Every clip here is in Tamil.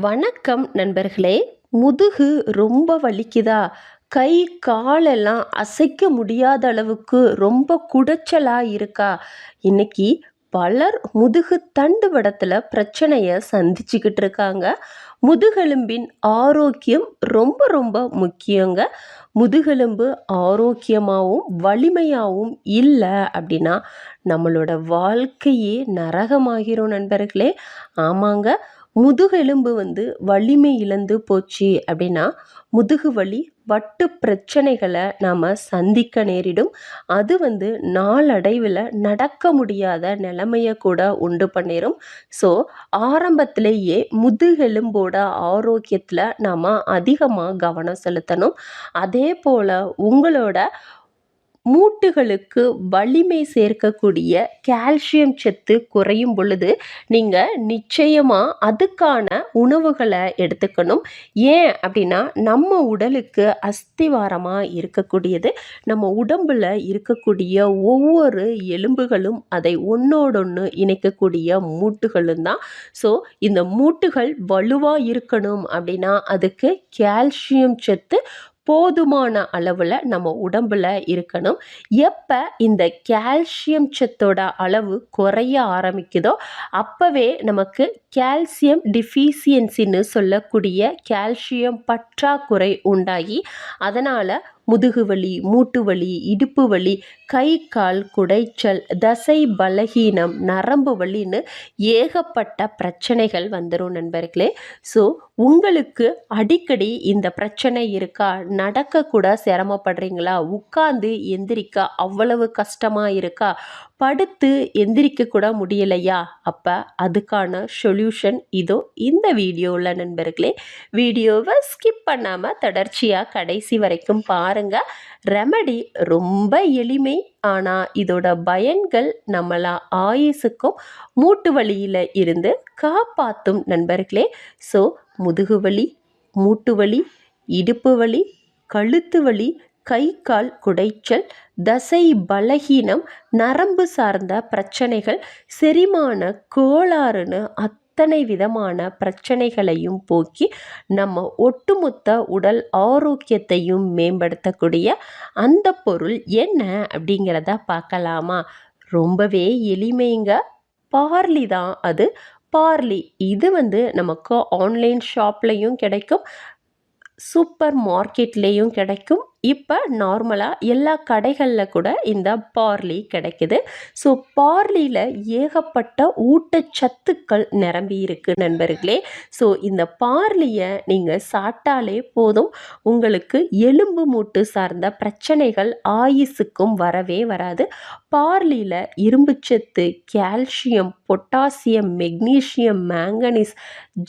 வணக்கம் நண்பர்களே. முதுகு ரொம்ப வலிக்குதா? கை காலெல்லாம் அசைக்க முடியாத அளவுக்கு ரொம்ப குடைச்சலாக இருக்கா? இன்னைக்கு பலர் முதுகு தண்டுவடத்தில் பிரச்சனையை சந்திச்சுக்கிட்டு இருக்காங்க. முதுகெலும்பின் ஆரோக்கியம் ரொம்ப ரொம்ப முக்கியங்க. முதுகெலும்பு ஆரோக்கியமாகவும் வலிமையாகவும் இல்லை அப்படின்னா நம்மளோட வாழ்க்கையே நரகமாகிறோம் நண்பர்களே. ஆமாங்க முதுகெலும்பு வந்து வலிமை இழந்து போச்சு அப்படின்னா முதுகு வலி வட்டு பிரச்சனைகளை நாம் சந்திக்க நேரிடும். அது வந்து நாளடைவில் நடக்க முடியாத நிலைமையை கூட உண்டு பண்ணிடும் ஸோ ஆரம்பத்திலேயே முதுகெலும்போட ஆரோக்கியத்தில் நாம் அதிகமாக கவனம் செலுத்தணும். அதே போல் உங்களோட மூட்டுகளுக்கு வலிமை சேர்க்கக்கூடிய கால்சியம் சத்து குறையும் பொழுது நீங்கள் நிச்சயமாக அதுக்கான உணவுகளை எடுத்துக்கணும். ஏன் அப்படின்னா நம்ம உடலுக்கு அஸ்திவாரமாக இருக்கக்கூடியது நம்ம உடம்பில் இருக்கக்கூடிய ஒவ்வொரு எலும்புகளும் அதை ஒன்றோடொன்று இணைக்கக்கூடிய மூட்டுகளும் தான். ஸோ இந்த மூட்டுகள் வலுவாக இருக்கணும் அப்படின்னா அதுக்கு கால்சியம் சத்து போதுமான அளவில் நம்ம உடம்பில் இருக்கணும். எப்போ இந்த கால்சியம் சத்தோட அளவு குறைய ஆரம்பிக்குதோ அப்போவே நமக்கு கால்சியம் டிஃபிஷியன்சின்னு சொல்லக்கூடிய கால்சியம் பற்றாக்குறை உண்டாகி அதனால் முதுகு வலி மூட்டு வலி இடுப்பு வலி கை கால் குடைச்சல் தசை பலகீனம் நரம்பு வலின்னு ஏகப்பட்ட பிரச்சனைகள் வந்துடும் நண்பர்களே. ஸோ உங்களுக்கு அடிக்கடி இந்த பிரச்சனை இருக்கா? நடக்கக்கூட சிரமப்படுறீங்களா? உட்காந்து எந்திரிக்க அவ்வளவு கஷ்டமாக இருக்கா? படுத்து எந்திரிக்க கூட முடியலையா? அப்போ அதுக்கான சொல்யூஷன் இதோ இந்த வீடியோவில் நண்பர்களே வீடியோவை ஸ்கிப் பண்ணாமல் தொடர்ச்சியாக கடைசி வரைக்கும் பாருங்கள் ரெமடி ரொம்ப எளிமை. ஆனால் இதோட பயன்கள் நம்மளா ஆயுசுக்கும் மூட்டு வலியில் இருந்து காப்பாற்றும் நண்பர்களே. ஸோ முதுகு வலி மூட்டு வலி இடுப்பு வலி கழுத்து வலி கை கால் குடைச்சல் தசை பலகீனம் நரம்பு சார்ந்த பிரச்சனைகள் செரிமான கோளாறுன்னு அத்தனை விதமான பிரச்சனைகளையும் போக்கி நம்ம ஒட்டுமொத்த உடல் ஆரோக்கியத்தையும் மேம்படுத்தக்கூடிய அந்த பொருள் என்ன அப்படிங்கிறத பார்க்கலாமா? ரொம்பவே எளிமைங்க. பார்லி தான் அது. பார்லி இது வந்து நமக்கு ஆன்லைன் ஷாப்லேயும் கிடைக்கும். சூப்பர் மார்க்கெட்லேயும் கிடைக்கும். இப்போ நார்மலாக எல்லா கடைகளில் கூட இந்த பார்லி கிடைக்குது. ஸோ பார்லியில் ஏகப்பட்ட ஊட்டச்சத்துக்கள் நிரம்பி இருக்கு நண்பர்களே. ஸோ இந்த பார்லியை நீங்கள் சாப்பிட்டாலே போதும். உங்களுக்கு எலும்பு மூட்டு சார்ந்த பிரச்சனைகள் ஆயுசுக்கும் வரவே வராது. பார்லியில் இரும்புச்சத்து calcium potassium magnesium manganese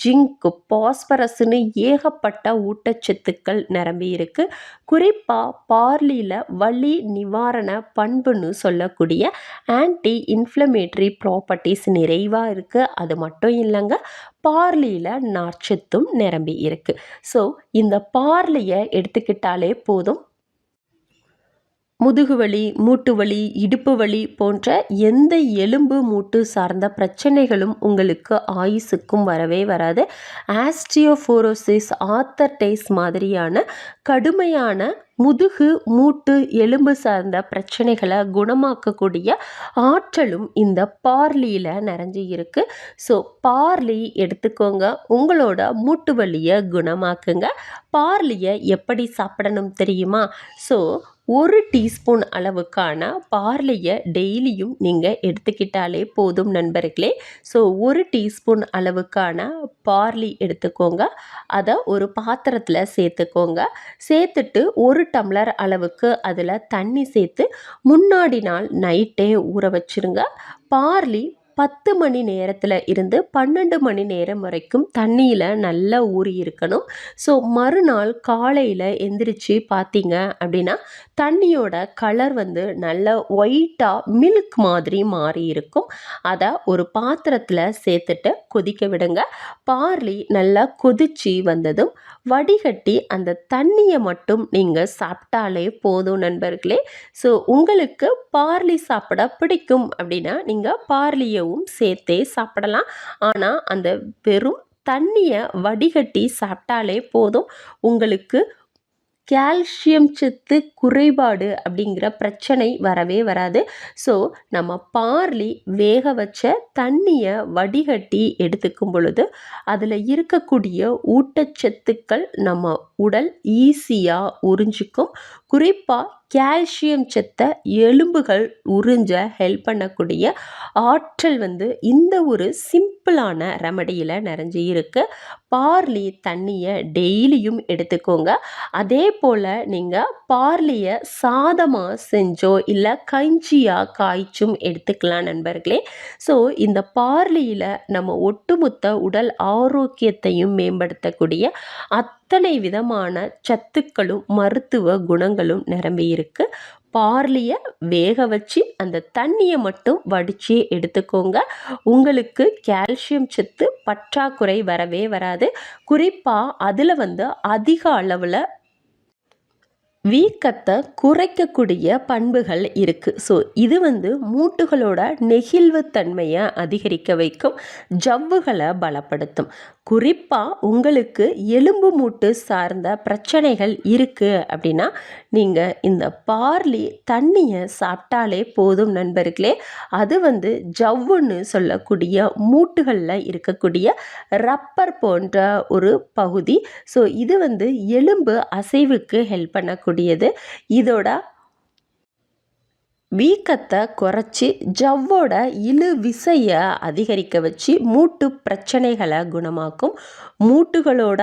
zinc பாஸ்பரஸ்னு ஏகப்பட்ட ஊட்டச்சத்துக்கள் நிரம்பி இருக்குது குறிப்பாக பார்லியில் வலி நிவாரண பண்புன்னு சொல்லக்கூடிய ஆன்டி இன்ஃப்ளமேட்ரி ப்ராப்பர்ட்டிஸ் நிறைவாக இருக்குது அது மட்டும் இல்லைங்க பார்லியில் நார்ச்சத்தும் நிரம்பி இருக்குது ஸோ இந்த பார்லியை எடுத்துக்கிட்டாலே போதும். முதுகு வலி மூட்டு வலி இடுப்பு வலி போன்ற எந்த எலும்பு மூட்டு சார்ந்த பிரச்சனைகளும் உங்களுக்கு ஆயுசுக்கும் வரவே வராது. ஆஸ்டியோஃபோரோசிஸ் ஆத்தர்டைஸ் மாதிரியான கடுமையான முதுகு மூட்டு எலும்பு சார்ந்த பிரச்சனைகளை குணமாக்கக்கூடிய ஆற்றலும் இந்த பார்லியில் நிறைஞ்சி இருக்குது ஸோ பார்லி எடுத்துக்கோங்க. உங்களோட மூட்டு வலியை குணமாக்குங்க. பார்லியை எப்படி சாப்பிடணும் தெரியுமா? ஸோ ஒரு டீஸ்பூன் அளவுக்கான பார்லியை டெய்லியும் நீங்கள் எடுத்துக்கிட்டாலே போதும் நண்பர்களே. ஸோ ஒரு டீஸ்பூன் அளவுக்கான பார்லி எடுத்துக்கோங்க. அதை ஒரு பாத்திரத்தில் சேர்த்துக்கோங்க. சேர்த்துட்டு ஒரு டம்ளர் அளவுக்கு அதில் தண்ணி சேர்த்து முன்னாடி நாள் நைட்டே ஊற வச்சுருங்க. பார்லி பத்து மணி நேரத்தில் இருந்து பன்னெண்டு மணி நேரம் வரைக்கும் தண்ணியில் நல்லா ஊறி இருக்கணும் ஸோ மறுநாள் காலையில் எந்திரிச்சு பார்த்தீங்க அப்படின்னா தண்ணியோட கலர் வந்து நல்ல ஒயிட்டாக மில்க் மாதிரி மாறி இருக்கும். அதை ஒரு பாத்திரத்தில் சேர்த்துட்டு கொதிக்க விடுங்க. பார்லி நல்லா கொதிச்சு வந்ததும் வடிகட்டி அந்த தண்ணியை மட்டும் நீங்கள் சாப்பிட்டாலே போதும் நண்பர்களே. ஸோ உங்களுக்கு பார்லி சாப்பிட பிடிக்கும் அப்படின்னா நீங்கள் பார்லியவும் சேர்த்தே சாப்பிடலாம். ஆனால் அந்த வெறும் தண்ணியை வடிகட்டி சாப்பிட்டாலே போதும். உங்களுக்கு கால்சியம் சத்து குறைபாடு அப்படிங்கிற பிரச்சனை வரவே வராது. ஸோ நம்ம பார்லி வேக வச்ச தண்ணியை வடிகட்டி எடுத்துக்கும் பொழுது அதில் இருக்கக்கூடிய ஊட்டச்சத்துக்கள் நம்ம உடல் ஈஸியாக உறிஞ்சிக்கும். குறிப்பாக கால்சியம் சத்தை எலும்புகள் உறிஞ்ச ஹெல்ப் பண்ணக்கூடிய ஆற்றல் வந்து இந்த ஒரு சிம்பிளான ரெமடியில் நிறைஞ்சி இருக்கு. பார்லி தண்ணியை டெய்லியும் எடுத்துக்கோங்க. அதே போல் நீங்கள் பார்லியை சாதமாக செஞ்சோ இல்லை கஞ்சியாக காய்ச்சும் எடுத்துக்கலாம் நண்பர்களே. ஸோ இந்த பார்லியில் நம்ம ஒட்டுமொத்த உடல் ஆரோக்கியத்தையும் மேம்படுத்தக்கூடிய அத்தனை விதமான சத்துக்களும் மருத்துவ குணங்களும் நிரம்பி இருக்கு. பார்லியை வேக வச்சு அந்த தண்ணியை மட்டும் வடித்து எடுத்துக்கோங்க. உங்களுக்கு கால்சியம் சத்து பற்றாக்குறை வரவே வராது. குறிப்பாக அதில் வந்து அதிக அளவில் வீக்கத்தை குறைக்கக்கூடிய பண்புகள் இருக்குது ஸோ இது வந்து மூட்டுகளோட நெகிழ்வுத்தன்மையை அதிகரிக்க வைக்கும். ஜவ்வுகளை பலப்படுத்தும். குறிப்பாக உங்களுக்கு எலும்பு மூட்டு சார்ந்த பிரச்சனைகள் இருக்குது அப்படின்னா நீங்கள் இந்த பார்லி தண்ணியை சாப்பிட்டாலே போதும் நண்பர்களே. அது வந்து ஜவ்வுன்னு சொல்லக்கூடிய மூட்டுகளில் இருக்கக்கூடிய ரப்பர் போன்ற ஒரு பகுதி. ஸோ இது வந்து எலும்பு அசைவுக்கு ஹெல்ப் பண்ணக்கூடியது. இதோட வீக்கத்தை குறைச்சி ஜவ்வோட இழு விசையை அதிகரிக்க வச்சு மூட்டு பிரச்சனைகளை குணமாக்கும். மூட்டுகளோட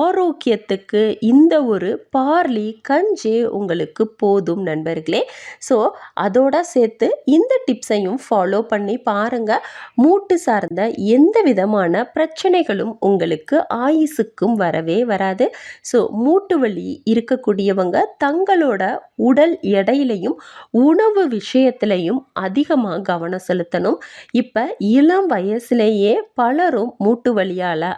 ஆரோக்கியத்துக்கு இந்த ஒரு பார்லி கஞ்சி உங்களுக்கு போதும் நண்பர்களே. ஸோ அதோட சேர்த்து இந்த டிப்ஸையும் ஃபாலோ பண்ணி பாருங்கள் மூட்டு சார்ந்த எந்த விதமான பிரச்சனைகளும் உங்களுக்கு ஆயுசுக்கும் வரவே வராது. ஸோ மூட்டு வலி இருக்கக்கூடியவங்க தங்களோட உடல் எடையிலையும் உணவு விஷயத்துலையும் அதிகமாக கவனம் செலுத்தணும். இப்போ இளம் வயசுலேயே பலரும் மூட்டு வலியால்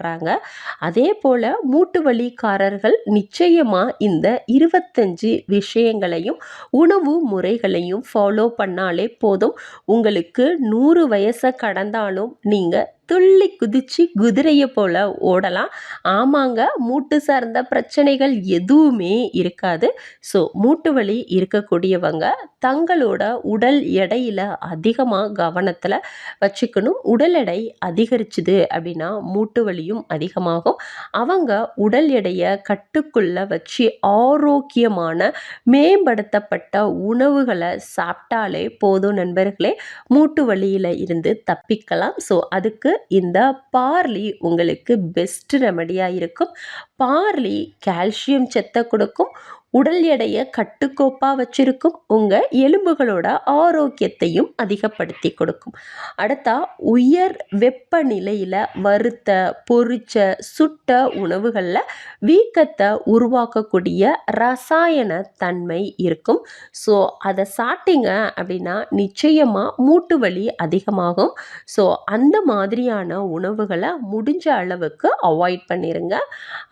அவஸ்தப்படுறாங்க அதே போல் மூட்டு வலிக்காரர்கள் நிச்சயமாக இந்த இருபத்தஞ்சு விஷயங்களையும் உணவு முறைகளையும் ஃபாலோ பண்ணாலே போதும். உங்களுக்கு நூறு வயசை கடந்தாலும் நீங்கள் துள்ளி குதிச்சு குதிரையை போல் ஓடலாம். ஆமாங்க மூட்டு சார்ந்த பிரச்சனைகள் எதுவுமே இருக்காது. ஸோ மூட்டு வலி இருக்கக்கூடியவங்க தங்களோட உடல் எடையில் அதிகமாக கவனத்தில் வச்சுக்கணும். உடல் எடை அதிகரிச்சுது அப்படின்னா மூட்டு வலியும் அதிகமாகும். அவங்க உடல் எடையை கட்டுக்குள்ளே வச்சு ஆரோக்கியமான மேம்படுத்தப்பட்ட உணவுகளை சாப்பிட்டாலே போதும் நண்பர்களே. மூட்டு வலியில் இருந்து தப்பிக்கலாம். ஸோ அதுக்கு இந்த பார்லி உங்களுக்கு பெஸ்ட் ரெமடியாக இருக்கும். பார்லி கால்சியம் சத்தை கொடுக்கும். உடல் எடையை கட்டுக்கோப்பாக வச்சிருக்கும். உங்கள் எலும்புகளோட ஆரோக்கியத்தையும் அதிகப்படுத்தி கொடுக்கும். அடுத்தா உயர் வெப்பநிலையில் வறுத்த பொறிச்ச சுட்ட உணவுகளில் வீக்கத்தை உருவாக்கக்கூடிய ரசாயன தன்மை இருக்கும். ஸோ அதை சாப்பிட்டீங்க அப்படின்னா நிச்சயமாக மூட்டு வலி அதிகமாகும். ஸோ அந்த மாதிரியான உணவுகளை முடிஞ்ச அளவுக்கு அவாய்ட் பண்ணிடுங்க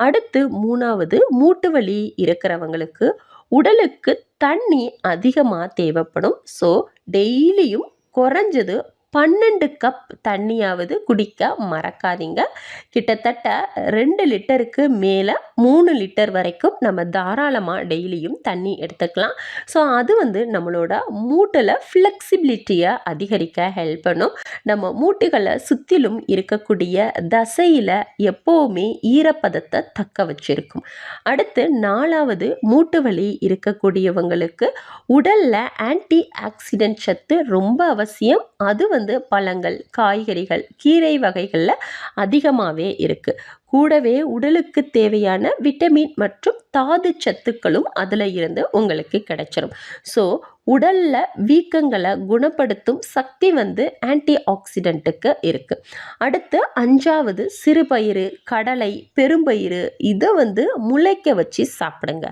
அடுத்து மூணாவது மூட்டு வலி இருக்கிறவங்களுக்கு உங்களுக்கு உடலுக்கு தண்ணி அதிகமாக தேவைப்படும். ஸோ டெய்லியும் குறைஞ்சது பன்னெண்டு கப் தண்ணியாவது குடிக்க மறக்காதீங்க. கிட்டத்தட்ட ரெண்டு லிட்டருக்கு மேலே மூணு லிட்டர் வரைக்கும் நம்ம தாராளமாக டெய்லியும் தண்ணி எடுத்துக்கலாம். ஸோ அது வந்து நம்மளோட மூட்டில் ஃப்ளெக்சிபிலிட்டியை அதிகரிக்க ஹெல்ப் பண்ணும். நம்ம மூட்டுகளை சுற்றிலும் இருக்கக்கூடிய தசையில் எப்போவுமே ஈரப்பதத்தை தக்க வச்சிருக்கும். அடுத்து நாலாவது மூட்டு வலி இருக்கக்கூடியவங்களுக்கு உடலில் ஆன்டி ஆக்சிடென்ட் சத்து ரொம்ப அவசியம். அது வந்து பழங்கள் காய்கறிகள் கீரை வகைகளில் அதிகமாகவே இருக்குது கூடவே உடலுக்கு தேவையான விட்டமின் மற்றும் தாது சத்துக்களும் அதில் இருந்து உங்களுக்கு கிடைச்சிரும். ஸோ உடலில் வீக்கங்களை குணப்படுத்தும் சக்தி வந்து ஆன்டி ஆக்சிடென்ட்டுக்கு இருக்குது அடுத்து அஞ்சாவது சிறுபயிறு கடலை பெரும்பயிறு இதை வந்து முளைக்க வச்சு சாப்பிடுங்க.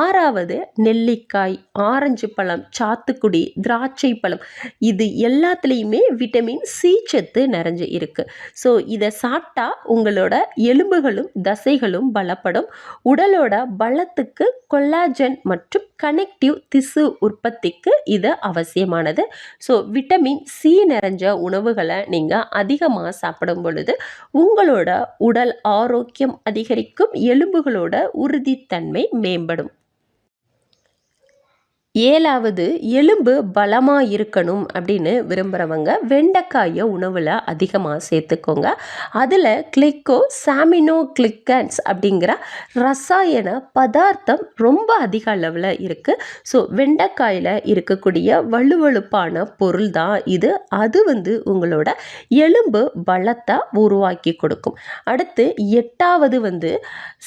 ஆறாவது நெல்லிக்காய் ஆரஞ்சு பழம் சாத்துக்குடி திராட்சை பழம் இது எல்லாத்துலேயுமே விட்டமின் சி சத்து நிறைஞ்சு இருக்குது ஸோ இதை சாப்பிட்டா உங்களோட எலும்புகளும் தசைகளும் பலப்படும். உடலோட பலத்துக்கு கொல்லாஜன் மற்றும் கனெக்டிவ் திசு உற்பத்திக்கு இது அவசியமானது. ஸோ விட்டமின் சி நிறைஞ்ச உணவுகளை நீங்கள் அதிகமாக சாப்பிடும் பொழுது உங்களோட உடல் ஆரோக்கியம் அதிகரிக்கும் எலும்புகளோட உறுதித்தன்மை மேம்படும். ஏழாவது எலும்பு பலமாக இருக்கணும் அப்படின்னு விரும்புகிறவங்க வெண்டைக்காயை உணவில் அதிகமாக சேர்த்துக்கோங்க. அதில் கிளிக்கோ சாமினோ கிளிக்கன்ஸ் அப்படிங்கிற ரசாயன பதார்த்தம் ரொம்ப அதிக அளவில் இருக்குது ஸோ வெண்டைக்காயில் இருக்கக்கூடிய வலுவழுப்பான பொருள் தான் இது. அது வந்து உங்களோட எலும்பு பலத்தை உருவாக்கி கொடுக்கும். அடுத்து எட்டாவது வந்து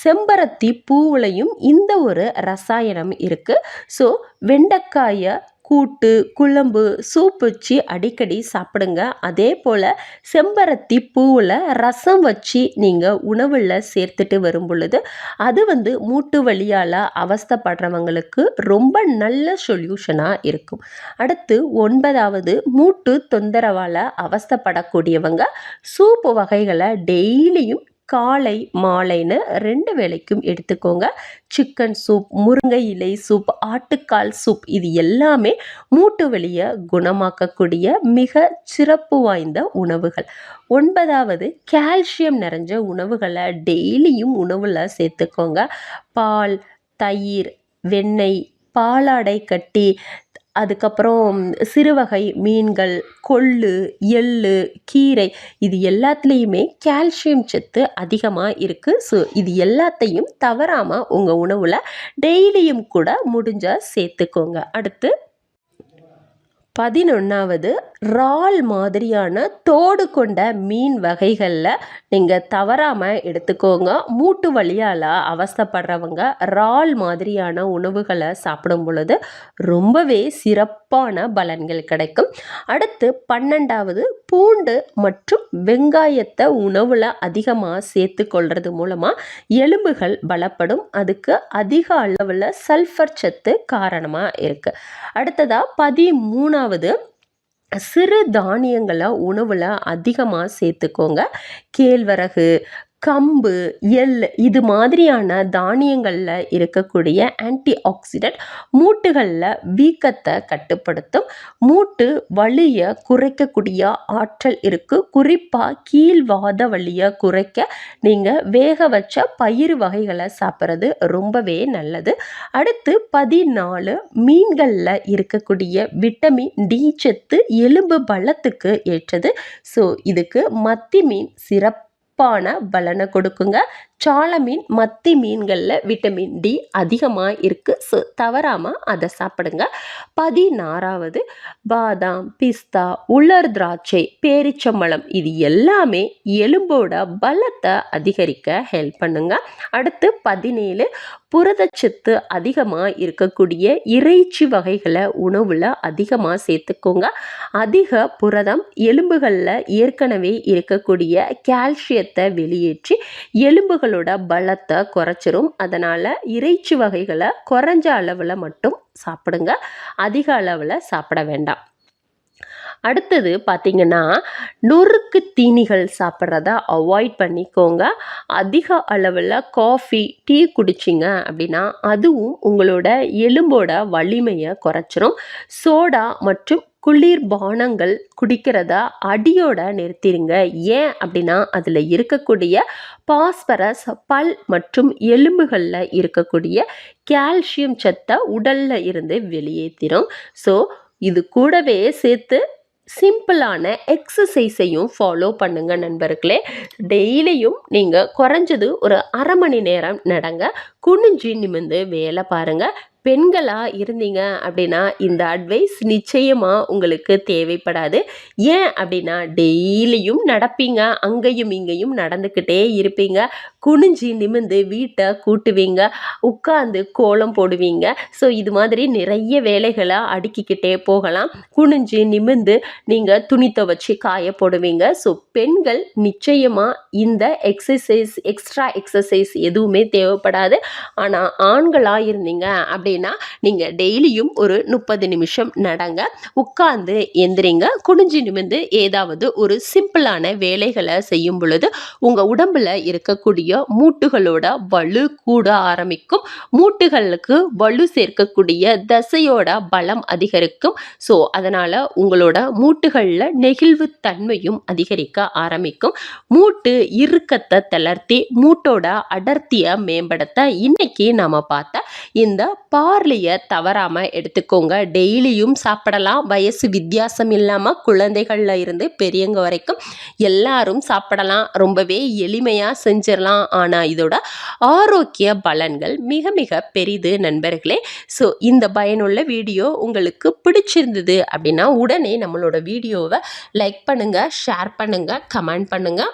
செம்பருத்தி பூவுலையும் இந்த ஒரு ரசாயனம் இருக்குது ஸோ வெண்டைக்காயை கூட்டு குழம்பு சூப் வச்சு அடிக்கடி சாப்பிடுங்க. அதே போல் செம்பருத்தி பூவில் ரசம் வச்சு நீங்கள் உணவில் சேர்த்துட்டு வரும் பொழுது அது வந்து மூட்டு வழியால் அவஸ்தைப்படுறவங்களுக்கு ரொம்ப நல்ல சொல்யூஷனாக இருக்கும். அடுத்து ஒன்பதாவது மூட்டு தொந்தரவால் அவஸ்தைப்படக்கூடியவங்க சூப்பு வகைகளை டெய்லியும் காலை மாலைன்னு ரெண்டு வேளைக்கும் எடுத்துக்கோங்க. சிக்கன் சூப் முருங்கை இலை சூப் ஆட்டுக்கால் சூப் இது எல்லாமே மூட்டு வலியை குணமாக்கக்கூடிய மிக சிறப்பு வாய்ந்த உணவுகள். ஒன்பதாவது கால்சியம் நிறைஞ்ச உணவுகளை டெய்லியும் உணவில் சேர்த்துக்கோங்க. பால் தயிர் வெண்ணெய் பாலாடை கட்டி அதுக்கப்புறம் சிறுவகை மீன்கள் கொள்ளு எள்ளு கீரை இது எல்லாத்துலேயுமே கால்சியம் சத்து அதிகமாக இருக்குது ஸோ இது எல்லாத்தையும் தவறாமல் உங்கள் உணவில் டெய்லியும் கூட முடிஞ்சால் சேர்த்துக்கோங்க. அடுத்து பதினொன்றாவது இறால் மாதிரியான தோடு கொண்ட மீன் வகைகளில் நீங்கள் தவறாமல் எடுத்துக்கோங்க. மூட்டு வலியால் அவஸ்தைப்படுறவங்க இறால் மாதிரியான உணவுகளை சாப்பிடும் பொழுது ரொம்பவே சிறப்பான பலன்கள் கிடைக்கும். அடுத்து பன்னெண்டாவது பூண்டு மற்றும் வெங்காயத்தை உணவில் அதிகமாக சேர்த்து கொள்வது மூலமாக எலும்புகள் பலப்படும். அதுக்கு அதிக அளவில் சல்ஃபர் சத்து காரணமாக இருக்குது அடுத்ததாக பதிமூணாவது சிறு தானியங்களை உணவில் அதிகமாக சேர்த்துக்கோங்க. கேழ்வரகு கம்பு எள் இது மாதிரியான தானியங்களில் இருக்கக்கூடிய ஆன்டி ஆக்சிடென்ட் மூட்டுகளில் வீக்கத்தை கட்டுப்படுத்தும். மூட்டு வலியை குறைக்கக்கூடிய ஆற்றல் இருக்குது குறிப்பாக கீழ்வாத வலியை குறைக்க நீங்கள் வேக வச்ச பயிர் வகைகளை சாப்பிட்றது ரொம்பவே நல்லது. அடுத்து பதினாலு மீன்களில் இருக்கக்கூடிய விட்டமின் டி சத்து எலும்பு பலத்துக்கு ஏற்றது. ஸோ இதுக்கு மத்தி மீன் சிறப்பு சிறப்பான பலனை கொடுக்குங்க. சால மீன் மத்தி மீன்களில் விட்டமின் டி அதிகமாக இருக்குது ஸோ தவறாமல் அதை சாப்பிடுங்க. பதினாறாவது பாதாம் பிஸ்தா உலர் திராட்சை பேரிச்சம்பழம் இது எல்லாமே எலும்போட பலத்தை அதிகரிக்க ஹெல்ப் பண்ணுங்க. அடுத்து பதினேழு புரதச்சத்து அதிகமாக இருக்கக்கூடிய இறைச்சி வகைகளை உணவில் அதிகமாக சேர்த்துக்கோங்க. அதிக புரதம் எலும்புகளில் ஏற்கனவே இருக்கக்கூடிய கால்சியத்தை வெளியேற்றி எலும்புகள் எலும்புகளோட பலத்தை குறைச்சிரும். அதனால் இறைச்சி வகைகளை குறைஞ்ச அளவில் மட்டும் சாப்பிடுங்க. அதிக அளவில் சாப்பிட வேண்டாம். அடுத்தது பார்த்திங்கன்னா நொறுக்கு தீனிகள் சாப்பிட்றத அவாய்ட் பண்ணிக்கோங்க. அதிக அளவில் காஃபி டீ குடிச்சிங்க அப்படின்னா அதுவும் உங்களோட எலும்போட வலிமையை குறைச்சிரும். சோடா மற்றும் குளிர் பானங்கள் குடிக்கிறத அடியோட நிறுத்திடுங்க ஏன் அப்படின்னா அதில் இருக்கக்கூடிய பாஸ்பரஸ் பல் மற்றும் எலும்புகளில் இருக்கக்கூடிய கால்சியம் சத்தை உடலில் இருந்து வெளியேற்றிடும் ஸோ இது கூடவே சேர்த்து சிம்பிளான எக்ஸசைஸையும் ஃபாலோ பண்ணுங்கள் நண்பர்களே. டெய்லியும் நீங்கள் குறைஞ்சது ஒரு அரை மணி நேரம் நடங்க. குனிஞ்சு நிமிந்து வேலை பாருங்கள் பெண்களாக இருந்தீங்க அப்படின்னா இந்த அட்வைஸ் நிச்சயமாக உங்களுக்கு தேவைப்படாது. ஏன் அப்படின்னா டெய்லியும் நடப்பீங்க அங்கேயும் இங்கேயும் நடந்துக்கிட்டே இருப்பீங்க. குனிஞ்சு நிமிந்து வீட்டை கூட்டுவீங்க உட்காந்து கோலம் போடுவீங்க. ஸோ இது மாதிரி நிறைய வேலைகளை அடுக்கிக்கிட்டே போகலாம். குனிஞ்சு நிமிந்து நீங்கள் துணி துவச்சி காய போடுவீங்க. ஸோ பெண்கள் நிச்சயமாக இந்த எக்ஸசைஸ் எக்ஸ்ட்ரா எக்ஸசைஸ் எதுவுமே தேவைப்படாது. ஆனால் ஆண்களாக இருந்தீங்க அப்படி அப்படின்னா நீங்கள் டெய்லியும் ஒரு முப்பது நிமிஷம் நடங்க. உட்கார்ந்து எந்திரிங்க. குனிஞ்சு நிமிர்ந்து ஏதாவது ஒரு சிம்பிளான வேலைகளை செய்யும் பொழுது உங்கள் உடம்புல இருக்கக்கூடிய மூட்டுகளோட வலு கூட ஆரம்பிக்கும். மூட்டுகளுக்கு வலு சேர்க்கக்கூடிய தசையோட பலம் அதிகரிக்கும். ஸோ அதனால் உங்களோட மூட்டுகளில் நெகிழ்வு தன்மையும் அதிகரிக்க ஆரம்பிக்கும். மூட்டு இறுக்கத்தை தளர்த்தி மூட்டோட அடர்த்தியை மேம்படுத்த இன்னைக்கு நம்ம பார்த்த இந்த பா பார்லியை தவறாமல் எடுத்துக்கோங்க. டெய்லியும் சாப்பிடலாம். வயசு வித்தியாசம் இல்லாமல் குழந்தைகளில் இருந்து பெரியவங்க வரைக்கும் எல்லாரும் சாப்பிடலாம். ரொம்பவே எளிமையாக செஞ்சிடலாம். ஆனால் இதோட ஆரோக்கிய பலன்கள் மிக மிக பெரிது நண்பர்களே. ஸோ இந்த பயனுள்ள வீடியோ உங்களுக்கு பிடிச்சிருந்தது அப்படின்னா உடனே நம்மளோட வீடியோவை லைக் பண்ணுங்கள் ஷேர் பண்ணுங்கள் கமெண்ட் பண்ணுங்கள்